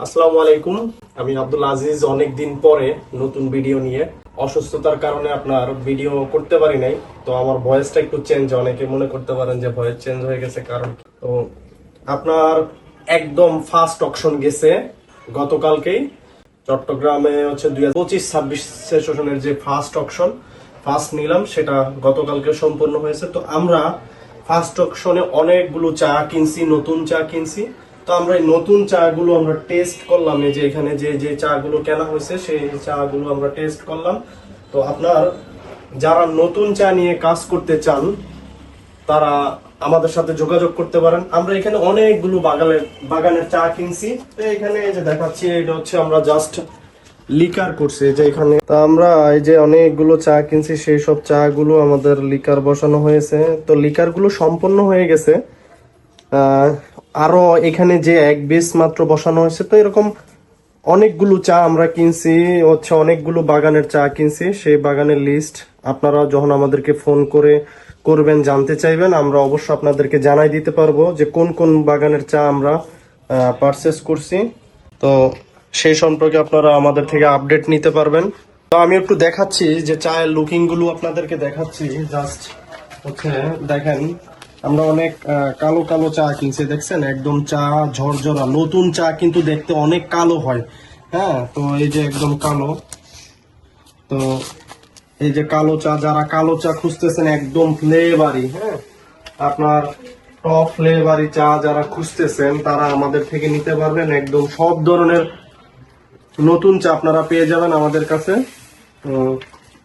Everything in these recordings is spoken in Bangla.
আসসালামু আলাইকুম। আমি আব্দুল আজিজ। অনেক দিন পরে নতুন ভিডিও নিয়ে। অসুস্থতার কারণে আপনার ভিডিও করতে পারি নাই। তো আমার ভয়েসটা একটু চেঞ্জ অনেকে মনে করতে পারেন যে ভয়েস চেঞ্জ হয়ে গেছে কারণ তো আপনার একদম ফার্স্ট অকশন গেছে গতকালকেই। চট্টগ্রামে হচ্ছে দুই হাজার পঁচিশ, ছাব্বিশ সেশনের যে ফার্স্ট অকশন ফার্স্ট নিলাম, সেটা গতকালকে সম্পূর্ণ হয়েছে। তো আমরা ফার্স্ট অকশনে অনেকগুলো চা কিনছি, নতুন চা কিনছি। তো আমরা এই নতুন চা গুলো আমরা টেস্ট করলাম, এই যে এখানে যে যে চা গুলো কেনা হয়েছে, সেই চা গুলো আমরা টেস্ট করলাম। তো আপনার যারা নতুন চা নিয়ে কাজ করতে চান, তারা আমাদের সাথে যোগাযোগ করতে পারেন। আমরা এখানে অনেকগুলো বাগানের বাগানের চা কিনছি। তো এখানে এই যে দেখাচ্ছি, এটা হচ্ছে আমরা জাস্ট লিকার করছি যে এখানে। তা আমরা এই যে অনেকগুলো চা কিনছি, সেই সব চা গুলো আমাদের লিকার বসানো হয়েছে। তো লিকারগুলো সম্পন্ন হয়ে গেছে। আরও এখানে যে এক বেস মাত্র বসানো হয়েছে, তো এরকম অনেকগুলো চা আমরা কিনছি, হচ্ছে অনেকগুলো বাগানের চা কিনছি। সেই বাগানের লিস্ট আপনারা যখন আমাদেরকে ফোন করে করবেন, জানতে চাইবেন, আমরা অবশ্য আপনাদেরকে জানাই দিতে পারব যে কোন কোন বাগানের চা আমরা পারচেস করছি। তো সেই সম্পর্কে আপনারা আমাদের থেকে আপডেট নিতে পারবেন। তো আমি একটু দেখাচ্ছি যে চায়ের লুকিংগুলো আপনাদেরকে দেখাচ্ছি। জাস্ট হচ্ছে দেখেন আমরা অনেক কালো কালো চা কিনছি, দেখছেন? একদম চা ঝরঝরা, নতুন চা কিন্তু দেখতে অনেক কালো হয়। হ্যাঁ তো এই যে একদম কালো, তো এই যে কালো চা, যারা কালো চা খুঁজতেছেন, একদম ফ্লেভারি হ্যাঁ? আপনার টপ ফ্লেভারি চা যারা খুঁজতেছেন, তারা আমাদের থেকে নিতে পারবেন একদম সব ধরনের নতুন চা আপনারা পেয়ে যাবেন আমাদের কাছে।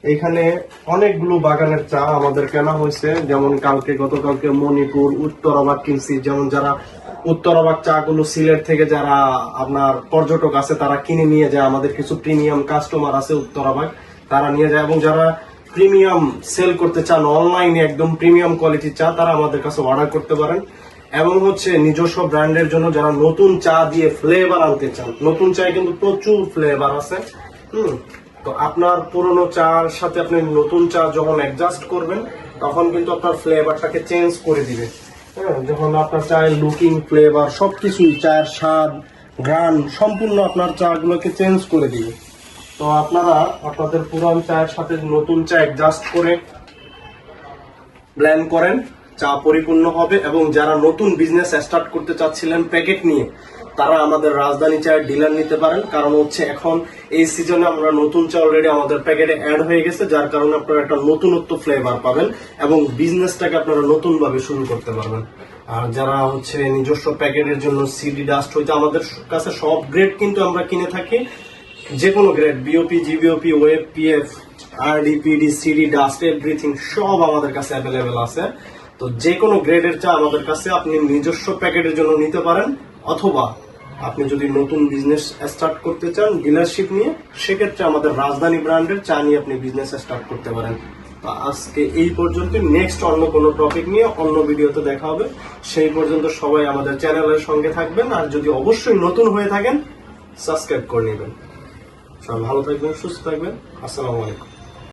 এখানে অনেকগুলো বাগানের চা আমাদের কেনা হয়েছে। যেমন কালকে, গতকালকে মণিপুর উত্তরাবাদ কিনছি। যেমন যারা উত্তরাবাদ চা গুলো সিলেট থেকে যারা আপনার পর্যটক আছে, তারা কিনে নিয়ে যায়। আমাদের কিছু প্রিমিয়াম কাস্টমার আছে উত্তরাবাদ তারা নিয়ে যায়। এবং যারা প্রিমিয়াম সেল করতে চান, অনলাইনে একদম প্রিমিয়াম কোয়ালিটির চা, তারা আমাদের কাছে অর্ডার করতে পারেন। এবং হচ্ছে নিজস্ব ব্র্যান্ডের জন্য যারা নতুন চা দিয়ে ফ্লেভার আনতে চান, নতুন চায় কিন্তু প্রচুর ফ্লেভার আছে। হুম তো আপনার পুরনো চার সাথে আপনি নতুন চা যখন অ্যাডজাস্ট করবেন, তখন কিন্তু আপনার ফ্লেভারটাকে চেঞ্জ করে দিবে। হ্যাঁ যখন আপনার চায়ের লুকিং ফ্লেভার সবকিছুই চায়ের স্বাদ গ্রান সম্পূর্ণ আপনার চা গুলোকে চেঞ্জ করে দিবে। তো আপনারা আপনাদের পুরান চায়ের সাথে নতুন চা অ্যাডজাস্ট করে প্ল্যান করেন, চা পরিপূর্ণ হবে এবং যারা নতুন বিজনেস স্টার্ট করতে চাচ্ছিলেন প্যাকেট নিয়ে তারা আমাদের রাজধানী চায়ের ডিলার নিতে পারেন। কারণ হচ্ছে এখন এই সিজনে আমরা নতুন চা অলরেডি আমাদের প্যাকেটে অ্যাড হয়ে গেছে, যার কারণে আপনারা একটা নতুনত্ব ফ্লেভার পাবেন এবং বিজনেসটাকে আপনারা নতুন ভাবে শুরু করতে পারবেন। আর যারা হচ্ছে নিজস্ব প্যাকেটের জন্য সিডি ডাস্ট হইতে আমাদের কাছে সব গ্রেড কিন্তু আমরা কিনে থাকি। যে কোনো grade BOP GBOP web PF RD PD CD dust everything সব আমাদের কাছে অ্যাভেলেবেল আছে। তো যে কোনো গ্রেডের চা আমাদের কাছে, আপনি নিজস্ব প্যাকেটের জন্য নিতে পারেন। অথবা আপনি যদি নতুন বিজনেস স্টার্ট করতে চান ডিলারশিপ নিয়ে, সেক্ষেত্রে আমাদের রাজধানী ব্র্যান্ডের চা নিয়ে আপনি বিজনেস স্টার্ট করতে পারেন। তো আজকে এই পর্যন্ত নেক্সট অন্য কোনো টপিক নিয়ে অন্য ভিডিওতে দেখা হবে। সেই পর্যন্ত সবাই আমাদের চ্যানেলের সঙ্গে থাকবেন, আর যদি অবশ্যই নতুন হয়ে থাকেন সাবস্ক্রাইব করে নেবেন। সবাই ভালো থাকবেন, সুস্থ থাকবেন। আসসালামু আলাইকুম।